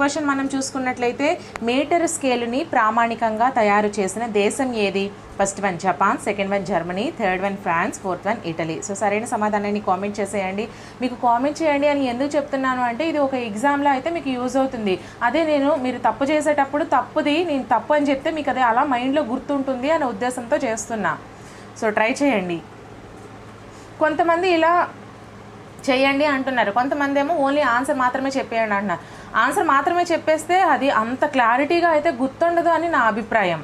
Question మనం చూసుకున్నట్లయితే metre స్కేలుని ప్రామాణికంగా తయారు చేసిన దేశం ఏది? First one Japan second one Germany third one France fourth one Italy so సరైన సమాధానాన్ని కామెంట్ చేసేయండి. మీకు కామెంట్ చేయండి అని ఎందుకు చెప్తున్నాను అంటే ఇది ఒక ఎగ్జామ్లో అయితే మీకు యూజ్ అవుతుంది. అదే నేను మీరు తప్పు చేసేటప్పుడు తప్పుది నేను తప్పు అని చెప్తే మీకు అది అలా మైండ్లో గుర్తుంటుంది అనే ఉద్దేశంతో చేస్తున్నా. సో ట్రై చేయండి. కొంతమంది ఇలా చేయండి అంటున్నారు. కొంతమంది ఏమో ఓన్లీ ఆన్సర్ మాత్రమే చెప్పేయండి అంటున్నారు. ఆన్సర్ మాత్రమే చెప్పేస్తే అది అంత క్లారిటీగా అయితే గుర్తుండదు అని నా అభిప్రాయం.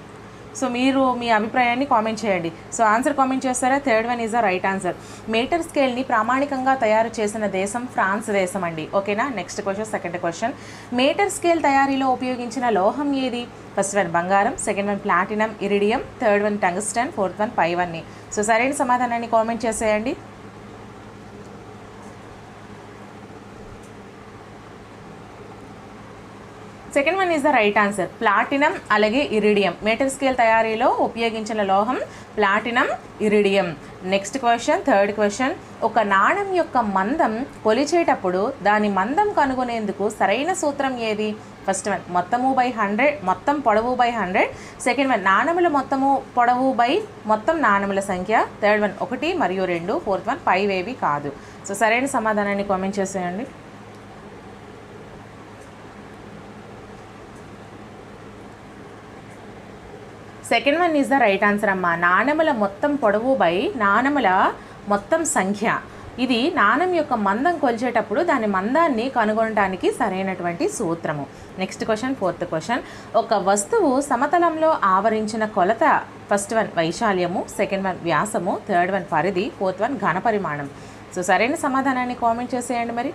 సో మీరు మీ అభిప్రాయాన్ని కామెంట్ చేయండి. సో ఆన్సర్ కామెంట్ చేస్తారా? Third one is the right answer. Metre స్కేల్ని ప్రామాణికంగా తయారు చేసిన దేశం ఫ్రాన్స్ దేశం అండి. ఓకేనా? Next question second question. Metre scale తయారీలో ఉపయోగించిన లోహం ఏది? ఫస్ట్ వన్ బంగారం second one platinum iridium third one tungsten fourth one పైవన్ని. So సరైన సమాధానాన్ని కామెంట్ చేసేయండి. Second one is the right answer platinum అలాగే ఇరిడియం మీటర్ స్కేల్ తయారీలో ఉపయోగించిన లోహం platinum iridium next question third question ఒక నాణం యొక్క మందం కొలిచేటప్పుడు దాని మందం కనుగొనేందుకు సరైన సూత్రం ఏది? ఫస్ట్ వన్ మొత్తము బై హండ్రెడ్ మొత్తం పొడవు బై హండ్రెడ్ సెకండ్ వన్ నాణముల మొత్తము పొడవు బై మొత్తం నాణముల సంఖ్య. థర్డ్ వన్ ఒకటి మరియు రెండు. ఫోర్త్ వన్ ఫైవ్ ఏవి కాదు. సో సరైన సమాధానాన్ని కామెంట్ చేసేయండి. Second one is the right answer అమ్మ. నాణెముల మొత్తం పొడవు బై నాణెముల మొత్తం సంఖ్య. ఇది నాణం యొక్క మందం కొలిచేటప్పుడు దాని మందాన్ని కనుగొనడానికి సరైనటువంటి సూత్రము. నెక్స్ట్ క్వశ్చన్ ఫోర్త్ క్వశ్చన్ ఒక వస్తువు సమతలంలో ఆవరించిన కొలత ఫస్ట్ వన్ వైశాల్యము సెకండ్ వన్ వ్యాసము థర్డ్ వన్ పరిధి ఫోర్త్ వన్ ఘన పరిమాణం. సో సరైన సమాధానాన్ని కామెంట్ చేసేయండి మరి.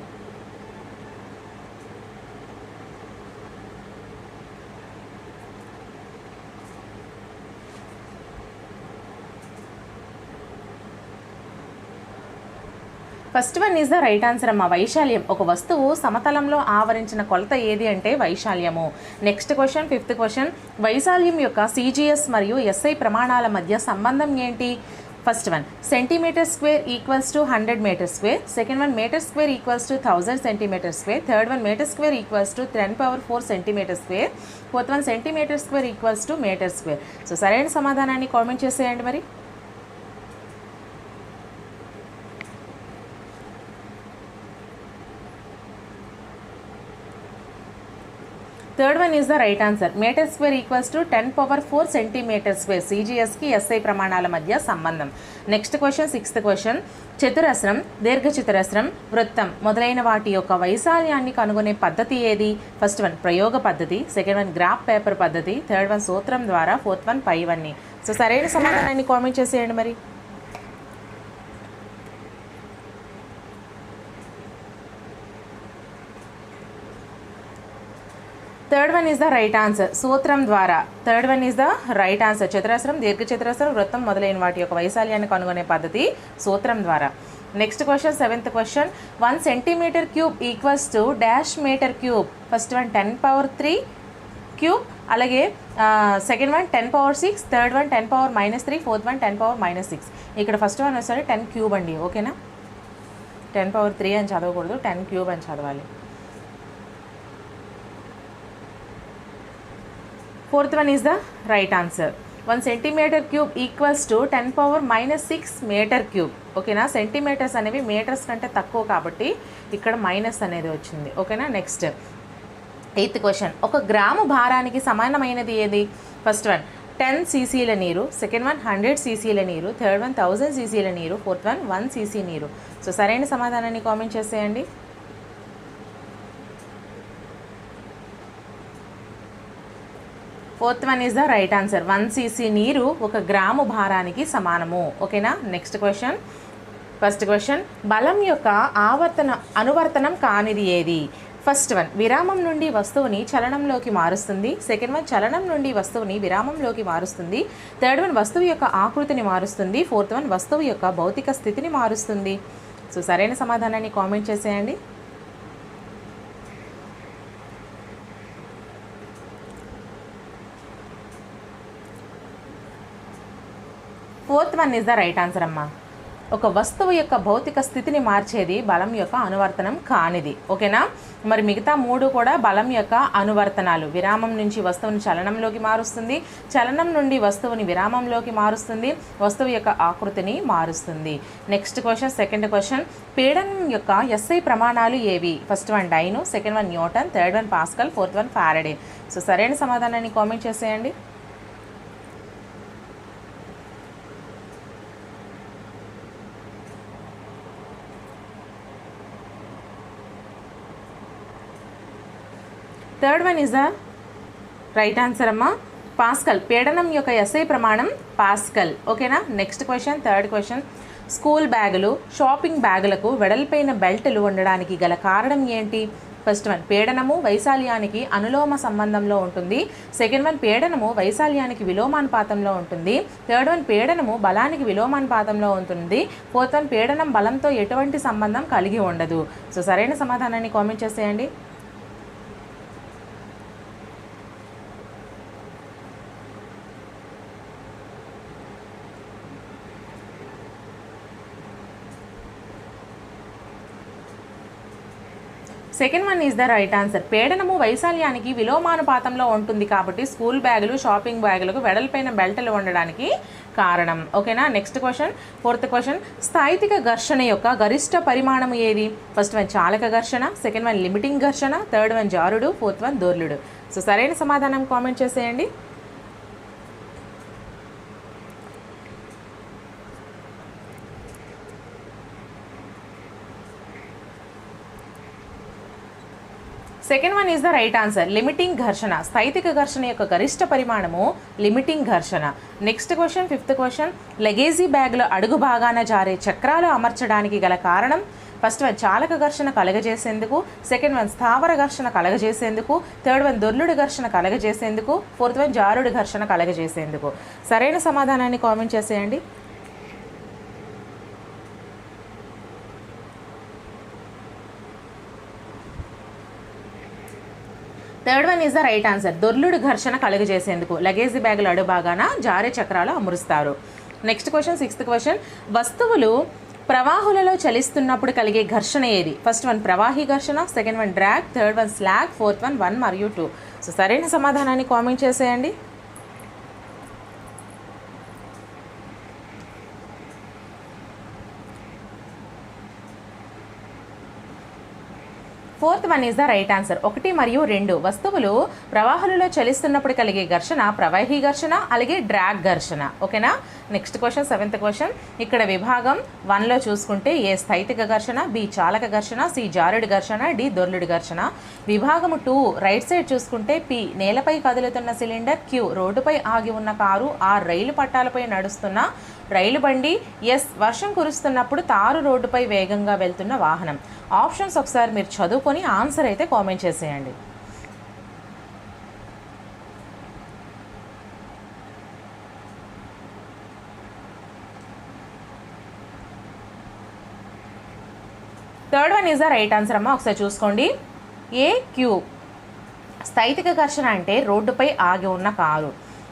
First one is the right answer అమ్మ. వైశాల్యం. ఒక వస్తువు సమతలంలో ఆవరించిన కొలత ఏది అంటే వైశాల్యము. నెక్స్ట్ క్వశ్చన్ ఫిఫ్త్ క్వశ్చన్ వైశాల్యం యొక్క సిజిఎస్ మరియు ఎస్ఐ ప్రమాణాల మధ్య సంబంధం ఏంటి? First one centimetre square equals to hundred metre square second one metre square equals to thousand centimetre square third one metre square equals to ten power four centimetre square fourth one centimetre square equals to metre square so సరైన సమాధానాన్ని comment చేసేయండి మరి. Third one is the right answer metre square equals to ten power four centimetre square సిజిఎస్కి SI ప్రమాణాల మధ్య సంబంధం. Next question sixth question చతురస్రం దీర్ఘచతురస్రం వృత్తం మొదలైన వాటి యొక్క వైశాల్యాన్ని కనుగొనే పద్ధతి ఏది? ఫస్ట్ వన్ ప్రయోగ పద్ధతి. సెకండ్ వన్ గ్రాఫ్ పేపర్ పద్ధతి. థర్డ్ వన్ సూత్రం ద్వారా. ఫోర్త్ వన్ పైవన్నీ సో సరైన సమాధానాన్ని కామెంట్ చేసేయండి మరి. Third one is the right answer సూత్రం ద్వారా. Third one is the right answer చతురస్రం దీర్ఘచతురస్రం వృత్తం మొదలైన వాటి యొక్క వైశాల్యాన్ని కనుగొనే పద్ధతి సూత్రం ద్వారా. Next question seventh question one centimetre cube equals to dash metre cube first one ten power three cube అలాగే second one ten power six third one ten power minus three fourth one ten power minus six ఇక్కడ first one వస్తుంది ten cube అండి. ఓకేనా ten power three అని చదవకూడదు. Ten cube అని చదవాలి. Fourth one is the right answer one centimetre cube equals to ten power minus six metre cube ఓకేనా centimetres అనేవి మీటర్స్ కంటే తక్కువ కాబట్టి ఇక్కడ మైనస్ అనేది వచ్చింది. ఓకేనా నెక్స్ట్ ఎయిత్ క్వశ్చన్ ఒక గ్రాము భారానికి సమానమైనది ఏది? ఫస్ట్ వన్ టెన్ సీసీల నీరు. సెకండ్ వన్ హండ్రెడ్ సీసీల నీరు. థర్డ్ వన్ థౌజండ్ సీసీల నీరు. ఫోర్త్ వన్ వన్ సీసీ నీరు. సో సరైన సమాధానాన్ని కామెంట్ చేసేయండి. Fourth one is the right answer. One CC నీరు ఒక గ్రాము భారానికి సమానము. ఓకేనా? Next question. First question. బలం యొక్క ఆవర్తన అనువర్తనం కానిది ఏది? ఫస్ట్ వన్ విరామం నుండి వస్తువుని చలనంలోకి మారుస్తుంది. సెకండ్ వన్ చలనం నుండి వస్తువుని విరామంలోకి మారుస్తుంది. థర్డ్ వన్ వస్తువు యొక్క ఆకృతిని మారుస్తుంది. ఫోర్త్ వన్ వస్తువు యొక్క భౌతిక స్థితిని మారుస్తుంది. సో సరైన సమాధానాన్ని కామెంట్ చేసేయండి. Fourth one is the right answer అమ్మా. ఒక వస్తువు యొక్క భౌతిక స్థితిని మార్చేది బలం యొక్క అనువర్తనం కానిది. ఓకేనా? మరి మిగతా మూడు కూడా బలం యొక్క అనువర్తనాలు. విరామం నుంచి వస్తువుని చలనంలోకి మారుస్తుంది. చలనం నుండి వస్తువుని విరామంలోకి మారుస్తుంది. వస్తువు యొక్క ఆకృతిని మారుస్తుంది. నెక్స్ట్ క్వశ్చన్ సెకండ్ క్వశ్చన్ పీడనం యొక్క ఎస్ఐ ప్రమాణాలు ఏవి? First one dyne. Second one newton. Third one pascal. Fourth one Faraday. So సరైన సమాధానాన్ని కామెంట్ చేసేయండి. Third one is the right answer అమ్మా. పాస్కల్ పీడనం యొక్క ఎస్ఐ ప్రమాణం పాస్కల్ ఓకేనా next question third question school బ్యాగులు షాపింగ్ బ్యాగులకు వెడల్పైన బెల్టులు ఉండడానికి గల కారణం ఏంటి? ఫస్ట్ వన్ పీడనము వైశాల్యానికి అనులోమ సంబంధంలో ఉంటుంది. సెకండ్ వన్ పీడనము వైశాల్యానికి విలోమానుపాతంలో ఉంటుంది. థర్డ్ వన్ పీడనము బలానికి విలోమానుపాతంలో ఉంటుంది. ఫోర్త్ వన్ పీడనం బలంతో ఎటువంటి సంబంధం కలిగి ఉండదు. సో సరైన సమాధానాన్ని కామెంట్ చేసేయండి. Second one is the right answer పీడనము వైశాల్యానికి విలోమానుపాతంలో ఉంటుంది కాబట్టి స్కూల్ బ్యాగులు షాపింగ్ బ్యాగులకు వెడల్పైన బెల్టలు ఉండడానికి కారణం. ఓకేనా నెక్స్ట్ క్వశ్చన్ ఫోర్త్ క్వశ్చన్ స్థాయితిక ఘర్షణ యొక్క గరిష్ట పరిమాణం ఏది? ఫస్ట్ వన్ చాలక ఘర్షణ సెకండ్ వన్ లిమిటింగ్ ఘర్షణ థర్డ్ వన్ జారుడు ఫోర్త్ వన్ దొర్లుడు. సో సరైన సమాధానం కామెంట్ చేసేయండి. Second one is the right answer limiting ఘర్షణ స్థైతిక ఘర్షణ యొక్క గరిష్ట పరిమాణము లిమిటింగ్ ఘర్షణ next question fifth question luggage బ్యాగ్లో అడుగు భాగాన జారే చక్రాలు అమర్చడానికి గల కారణం. ఫస్ట్ వన్ చాలక ఘర్షణ కలగజేసేందుకు. సెకండ్ వన్ స్థావర ఘర్షణ కలగజేసేందుకు. థర్డ్ వన్ దొర్లుడు ఘర్షణ కలగజేసేందుకు. ఫోర్త్ వన్ జారుడు ఘర్షణ కలగజేసేందుకు. సరైన సమాధానాన్ని కామెంట్ చేసేయండి. Third one is the right answer దొర్లుడు ఘర్షణ కలుగజేసేందుకు లగేజ్ బ్యాగులు అడుబాగాన జారే చక్రాలు అమరుస్తారు. నెక్స్ట్ క్వశ్చన్ సిక్స్త్ క్వశ్చన్ వస్తువులు ప్రవాహులలో చలిస్తున్నప్పుడు కలిగే ఘర్షణ ఏది? ఫస్ట్ వన్ ప్రవాహి ఘర్షణ. Second one drag third one slag fourth one one మరియు టూ సో సరైన సమాధానాన్ని కామెంట్ చేసేయండి. Fourth one is the right answer. ఒకటి మరియు రెండు వస్తువులు ప్రవాహాలలో చలిస్తున్నప్పుడు కలిగే ఘర్షణ ప్రవాహీ ఘర్షణ అలాగే డ్రాగ్ ఘర్షణ. ఓకేనా? Next question seventh question. ఇక్కడ విభాగం వన్లో చూసుకుంటే ఏ స్థైతిక ఘర్షణ బి చాలక ఘర్షణ సి జారుడి ఘర్షణ డి దొర్లుడి ఘర్షణ. విభాగము టూ రైట్ సైడ్ చూసుకుంటే పి నేలపై కదులుతున్న సిలిండర్ క్యూ రోడ్డుపై ఆగి ఉన్న కారు ఆర్ రైలు పట్టాలపై నడుస్తున్న రైలు బండి ఎస్ వర్షం కురుస్తున్నప్పుడు తారు రోడ్డుపై వేగంగా వెళ్తున్న వాహనం. ఆప్షన్స్ ఒకసారి మీరు చదువుకొని ఆన్సర్ అయితే కామెంట్ చేసేయండి. Third one is the right answer అమ్మా. ఒకసారి చూసుకోండి. ఏ క్యూ స్థైతిక ఘర్షణ అంటే రోడ్డుపై ఆగి ఉన్న కారు.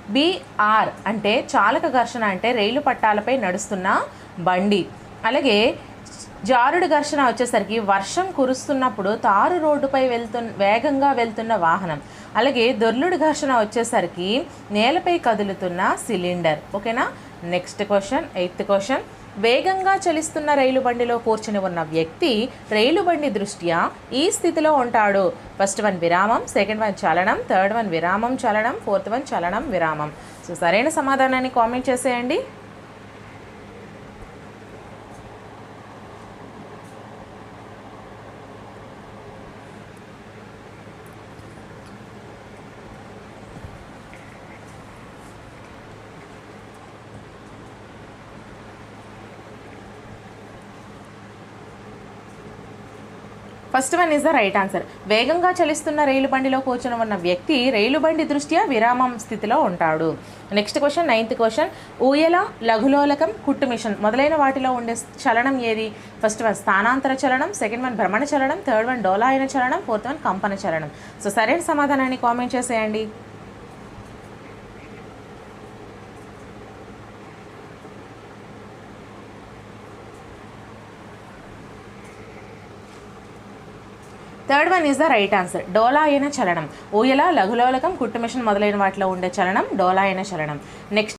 బిఆర్ అంటే చాలక ఘర్షణ అంటే రైలు పట్టాలపై నడుస్తున్న బండి. అలాగే జారుడు ఘర్షణ వచ్చేసరికి వర్షం కురుస్తున్నప్పుడు తారు రోడ్డుపై వెళ్తు వేగంగా వెళ్తున్న వాహనం. అలాగే దొర్లుడు ఘర్షణ వచ్చేసరికి నేలపై కదులుతున్న సిలిండర్. ఓకేనా? నెక్స్ట్ క్వశ్చన్ ఎయిత్ క్వశ్చన్ వేగంగా చలిస్తున్న రైలు బండిలో కూర్చుని ఉన్న వ్యక్తి రైలు బండి దృష్ట్యా ఈ స్థితిలో ఉంటాడు. ఫస్ట్ వన్ విరామం సెకండ్ వన్ చలనం థర్డ్ వన్ విరామం చలనం ఫోర్త్ వన్ చలనం విరామం. సో సరైన సమాధానాన్ని కామెంట్ చేసేయండి. First one is the right answer వేగంగా చలిస్తున్న రైలు బండిలో కూర్చొని ఉన్న వ్యక్తి రైలు బండి దృష్ట్యా విరామం స్థితిలో ఉంటాడు. నెక్స్ట్ క్వశ్చన్ నైన్త్ క్వశ్చన్ ఊయల లఘులోలకం కుట్టు మిషన్ మొదలైన వాటిలో ఉండే చలనం ఏది? ఫస్ట్ వన్ స్థానాంతర చలనం సెకండ్ వన్ భ్రమణ చలనం థర్డ్ వన్ డోలాయన చలనం ఫోర్త్ వన్ కంపన చలనం. సో సరైన సమాధానాన్ని కామెంట్ చేసేయండి. Third one is the right answer డోలాయన చలనం. ఊయల లఘులోలకం కుట్టుమిషన్ మొదలైన వాటిలో ఉండే చలనం డోలాయన చలనం. నెక్స్ట్